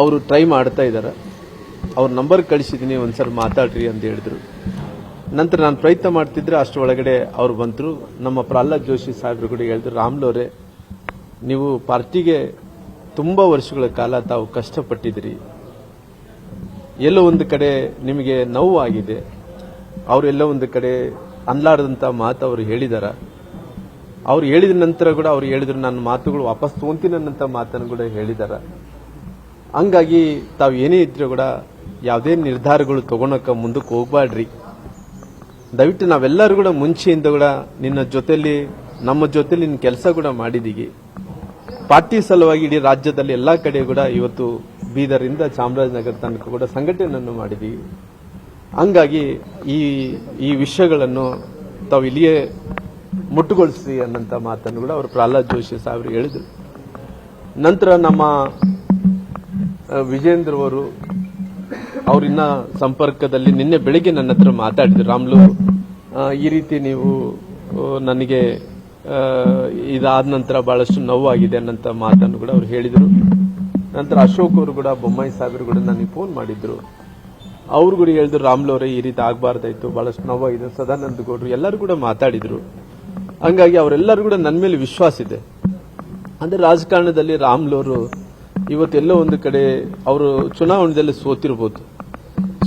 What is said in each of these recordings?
ಅವರು ಟ್ರೈ ಮಾಡ್ತಾ ಇದ್ದಾರೆ ಅವ್ರ ನಂಬರ್ ಕಳಿಸಿದ್ದೀನಿ ಒಂದ್ಸಲ ಮಾತಾಡ್ರಿ ಅಂತ ಹೇಳಿದ್ರು. ನಂತರ ನಾನು ಪ್ರಯತ್ನ ಮಾಡ್ತಿದ್ರೆ ಅಷ್ಟರೊಳಗಡೆ ಅವ್ರು ಬಂದರು. ನಮ್ಮ ಪ್ರಹ್ಲಾದ್ ಜೋಶಿ ಸಾಹೇಬ್ರು ಕೂಡ ಹೇಳಿದ್ರು ರಾಮ್ಲೋರೆ ನೀವು ಪಾರ್ಟಿಗೆ ತುಂಬ ವರ್ಷಗಳ ಕಾಲ ತಾವು ಕಷ್ಟಪಟ್ಟಿದ್ರಿ ಎಲ್ಲೋ ಒಂದು ಕಡೆ ನಿಮಗೆ ನೋವು ಆಗಿದೆ. ಅವರೆಲ್ಲ ಒಂದು ಕಡೆ ಅನ್ಲಾರದಂತ ಮಾತು ಅವರು ಹೇಳಿದಾರ. ಅವ್ರು ಹೇಳಿದ ನಂತರ ಕೂಡ ಅವ್ರು ಹೇಳಿದ್ರು, ನನ್ನ ಮಾತುಗಳು ವಾಪಸ್ ತೊಗೊಂತೀನನ್ನಂತ ಮಾತನ್ನು ಕೂಡ ಹೇಳಿದಾರ. ಹಂಗಾಗಿ ತಾವು ಏನೇ ಇದ್ರೂ ಕೂಡ ಯಾವುದೇ ನಿರ್ಧಾರಗಳು ತಗೊಳಕ ಮುಂದಕ್ಕೆ ಹೋಗ್ಬಾಡ್ರಿ ದಯವಿಟ್ಟು ನಾವೆಲ್ಲರೂ ಕೂಡ ಮುಂಚೆಯಿಂದ ಕೂಡ ನಿನ್ನ ಜೊತೆಯಲ್ಲಿ, ನಮ್ಮ ಜೊತೆಲಿ ನಿನ್ನ ಕೆಲಸ ಕೂಡ ಮಾಡಿದೀವಿ ಪಾರ್ಟಿ ಸಲುವಾಗಿ ಇಡೀ ರಾಜ್ಯದಲ್ಲಿ ಎಲ್ಲಾ ಕಡೆ ಕೂಡ ಇವತ್ತು ಬೀದರಿಂದ ಚಾಮರಾಜನಗರ ತನಕ ಕೂಡ ಸಂಘಟನೆಯನ್ನು ಮಾಡಿದೀವಿ ಹಂಗಾಗಿ ಈ ಈ ವಿಷಯಗಳನ್ನು ತಾವು ಇಲ್ಲಿಯೇ ಮುಟ್ಟುಗೊಳಿಸಿ ಅನ್ನಂತ ಮಾತನ್ನು ಕೂಡ ಅವರು ಪ್ರಹ್ಲಾದ್ ಜೋಶಿ ಸಾಹೇಬರು ಹೇಳಿದರು. ನಂತರ ನಮ್ಮ ವಿಜೇಂದ್ರ ಅವರು ಅವರಿನ್ನ ಸಂಪರ್ಕದಲ್ಲಿ ನಿನ್ನೆ ಬೆಳಿಗ್ಗೆ ನನ್ನ ಹತ್ರ ಮಾತಾಡಿದ್ರು. ರಾಮ್ಲು ಈ ರೀತಿ ನೀವು ನನಗೆ ಇದಾದ ನಂತರ ಬಹಳಷ್ಟು ನೋವಾಗಿದೆ ಅನ್ನಂತ ಮಾತನ್ನು ಕೂಡ ಅವ್ರು ಹೇಳಿದರು. ನಂತರ ಅಶೋಕ್ ಅವರು ಕೂಡ, ಬೊಮ್ಮಾಯಿ ಸಾಹೇಬರು ಕೂಡ ನನಗೆ ಫೋನ್ ಮಾಡಿದ್ರು. ಅವ್ರು ಕೂಡ ಹೇಳಿದ್ರು, ರಾಮ್ಲು ಅವರೇ ಈ ರೀತಿ ಆಗಬಾರ್ದಾಯ್ತು, ಬಹಳಷ್ಟು ನೋವಾಗಿದೆ, ಸದಾನಂದ ಗೌಡ್ರು ಎಲ್ಲರೂ ಕೂಡ ಮಾತಾಡಿದ್ರು. ಹಂಗಾಗಿ ಅವರೆಲ್ಲರೂ ಕೂಡ ನನ್ನ ಮೇಲೆ ವಿಶ್ವಾಸ ಇದೆ. ಅಂದ್ರೆ ರಾಜಕಾರಣದಲ್ಲಿ ರಾಮ್ಲವರು ಇವತ್ತೆಲ್ಲೋ ಒಂದು ಕಡೆ ಅವರು ಚುನಾವಣೆಯಲ್ಲಿ ಸೋತಿರ್ಬೋದು.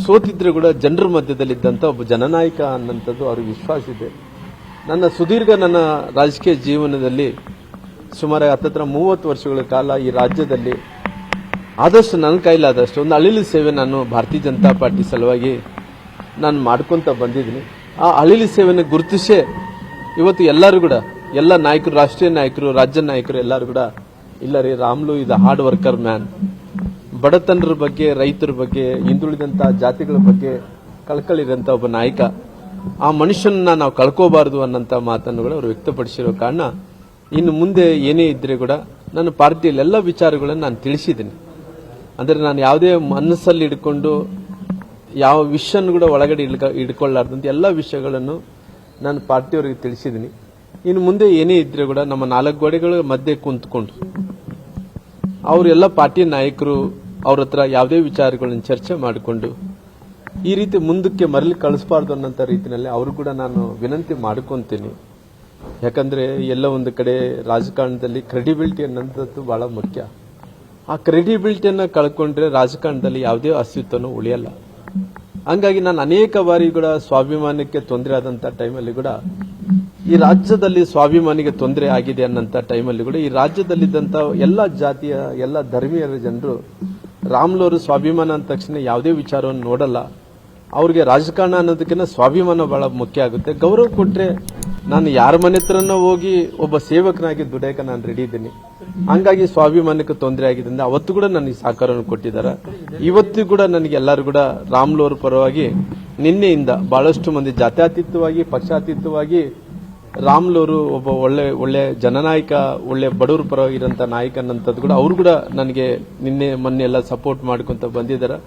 ಸೋತಿದ್ರೆ ಕೂಡ ಜನರ ಮಧ್ಯದಲ್ಲಿದ್ದಂಥ ಒಬ್ಬ ಜನನಾಯಕ ಅನ್ನಂಥದ್ದು ಅವ್ರಿಗೆ ವಿಶ್ವಾಸ ಇದೆ. ನನ್ನ ಸುದೀರ್ಘ ನನ್ನ ರಾಜಕೀಯ ಜೀವನದಲ್ಲಿ ಸುಮಾರು ಹತ್ತತ್ರ ಮೂವತ್ತು ವರ್ಷಗಳ ಕಾಲ ಈ ರಾಜ್ಯದಲ್ಲಿ ಆದಷ್ಟು ನನ್ನ ಕೈಲಾದಷ್ಟು ಒಂದು ಅಳಿಲು ಸೇವೆ ನಾನು ಭಾರತೀಯ ಜನತಾ ಪಾರ್ಟಿ ಸಲುವಾಗಿ ನಾನು ಮಾಡ್ಕೊಂತ ಬಂದಿದ್ದೀನಿ. ಆ ಅಳಿಲು ಸೇವೆಯನ್ನು ಗುರುತಿಸೇ ಇವತ್ತು ಎಲ್ಲರೂ ಕೂಡ, ಎಲ್ಲ ನಾಯಕರು, ರಾಷ್ಟ್ರೀಯ ನಾಯಕರು, ರಾಜ್ಯ ನಾಯಕರು ಎಲ್ಲರೂ ಕೂಡ ಇಲ್ಲ ರೀ, ರಾಮ್ಲು ಇದು ಹಾರ್ಡ್ ವರ್ಕರ್ ಮ್ಯಾನ್ ಬಡತನರ ಬಗ್ಗೆ, ರೈತರ ಬಗ್ಗೆ, ಹಿಂದುಳಿದಂತ ಜಾತಿಗಳ ಬಗ್ಗೆ ಕಳ್ಕಳಿರಂತ ಒಬ್ಬ ನಾಯಕ. ಆ ಮನುಷ್ಯನನ್ನ ನಾವು ಕಳ್ಕೋಬಾರದು ಅನ್ನಂತ ಮಾತನ್ನು ಅವರು ವ್ಯಕ್ತಪಡಿಸಿರೋ ಕಾರಣ, ಇನ್ನು ಮುಂದೆ ಏನೇ ಇದ್ರೆ ಕೂಡ ನನ್ನ ಪಾರ್ಟಿಯಲ್ಲಿ ಎಲ್ಲ ವಿಚಾರಗಳನ್ನು ನಾನು ತಿಳಿಸಿದ್ದೀನಿ. ಅಂದರೆ ನಾನು ಯಾವುದೇ ಮನಸ್ಸಲ್ಲಿ ಇಟ್ಕೊಂಡು ಯಾವ ವಿಷಯನ್ನು ಕೂಡ ಒಳಗಡೆ ಇಡ್ಕ- ಇಟ್ಕೊಳ್ಳಾರ್ದಂತ ಎಲ್ಲ ವಿಷಯಗಳನ್ನು ನಾನು ಪಾರ್ಟಿಯವರಿಗೆ ತಿಳಿಸಿದ್ದೀನಿ. ಇನ್ನು ಮುಂದೆ ಏನೇ ಇದ್ರೆ ಕೂಡ ನಮ್ಮ ನಾಲ್ಕು ಗೋಡೆಗಳ ಮಧ್ಯೆ ಕುಂತ್ಕೊಂಡು ಅವರೆಲ್ಲ ಪಾರ್ಟಿ ನಾಯಕರು ಅವ್ರ ಹತ್ರ ಯಾವುದೇ ವಿಚಾರಗಳನ್ನು ಚರ್ಚೆ ಮಾಡಿಕೊಂಡು ಈ ರೀತಿ ಮುಂದಕ್ಕೆ ಮರಳಿ ಕಳಿಸಬಾರ್ದು ಅನ್ನೋಂಥ ರೀತಿಯಲ್ಲಿ ಅವರು ಕೂಡ ನಾನು ವಿನಂತಿ ಮಾಡ್ಕೊತೀನಿ. ಯಾಕಂದ್ರೆ ಎಲ್ಲ ಒಂದು ಕಡೆ ರಾಜಕಾರಣದಲ್ಲಿ ಕ್ರೆಡಿಬಿಲಿಟಿ ಅನ್ನೋಂಥದ್ದು ಬಹಳ ಮುಖ್ಯ. ಆ ಕ್ರೆಡಿಬಿಲಿಟಿಯನ್ನು ಕಳ್ಕೊಂಡ್ರೆ ರಾಜಕಾರಣದಲ್ಲಿ ಯಾವುದೇ ಅಸ್ತಿತ್ವನೂ ಉಳಿಯಲ್ಲ. ಹಂಗಾಗಿ ನಾನು ಅನೇಕ ಬಾರಿ ಕೂಡ ಸ್ವಾಭಿಮಾನಕ್ಕೆ ತೊಂದರೆ ಆದಂಥ ಟೈಮಲ್ಲಿ ಕೂಡ ಈ ರಾಜ್ಯದಲ್ಲಿ ಸ್ವಾಭಿಮಾನಿಗೆ ತೊಂದರೆ ಆಗಿದೆ ಅನ್ನಂತ ಟೈಮಲ್ಲಿ ಕೂಡ ಈ ರಾಜ್ಯದಲ್ಲಿದ್ದಂತ ಎಲ್ಲ ಜಾತಿಯ, ಎಲ್ಲ ಧರ್ಮೀಯರ ಜನರು ರಾಮ್ಲೋರು ಸ್ವಾಭಿಮಾನ ಅಂದ ತಕ್ಷಣ ಯಾವುದೇ ವಿಚಾರವನ್ನು ನೋಡಲ್ಲ. ಅವ್ರಿಗೆ ರಾಜಕಾರಣ ಅನ್ನೋದಕ್ಕಿಂತ ಸ್ವಾಭಿಮಾನ ಬಹಳ ಮುಖ್ಯ ಆಗುತ್ತೆ. ಗೌರವ ಕೊಟ್ಟರೆ ನಾನು ಯಾರ ಮನೆ ಹತ್ರನೋ ಹೋಗಿ ಒಬ್ಬ ಸೇವಕನಾಗಿ ದುಡಿಯಕ್ಕೆ ನಾನು ರೆಡಿ ಇದ್ದೀನಿ. ಹಂಗಾಗಿ ಸ್ವಾಭಿಮಾನಕ್ಕೆ ತೊಂದರೆ ಆಗಿದೆ ಅವತ್ತು ಕೂಡ ನನಗೆ ಸಹಕಾರವನ್ನು ಕೊಟ್ಟಿದ್ದಾರೆ. ಇವತ್ತು ಕೂಡ ನನಗೆ ಎಲ್ಲರೂ ಕೂಡ ರಾಮ್ಲೋರ್ ಪರವಾಗಿ ನಿನ್ನೆಯಿಂದ ಬಹಳಷ್ಟು ಮಂದಿ ಜಾತ್ಯಾತೀತವಾಗಿ, ಪಕ್ಷಾತೀತವಾಗಿ ರಾಮ್ಲೋರು ಒಬ್ಬ ಒಳ್ಳೆ ಒಳ್ಳೆ ಜನನಾಯಕ, ಒಳ್ಳೆ ಬಡವರ ಪರವಾಗಿರುವಂತಹ ನಾಯಕ ಅನ್ನಂಥದ್ದು ಕೂಡ, ಅವರು ಕೂಡ ನನಗೆ ನಿನ್ನೆ ಮೊನ್ನೆ ಎಲ್ಲ ಸಪೋರ್ಟ್ ಮಾಡ್ಕೊಂತ ಬಂದಿದ್ದಾರೆ.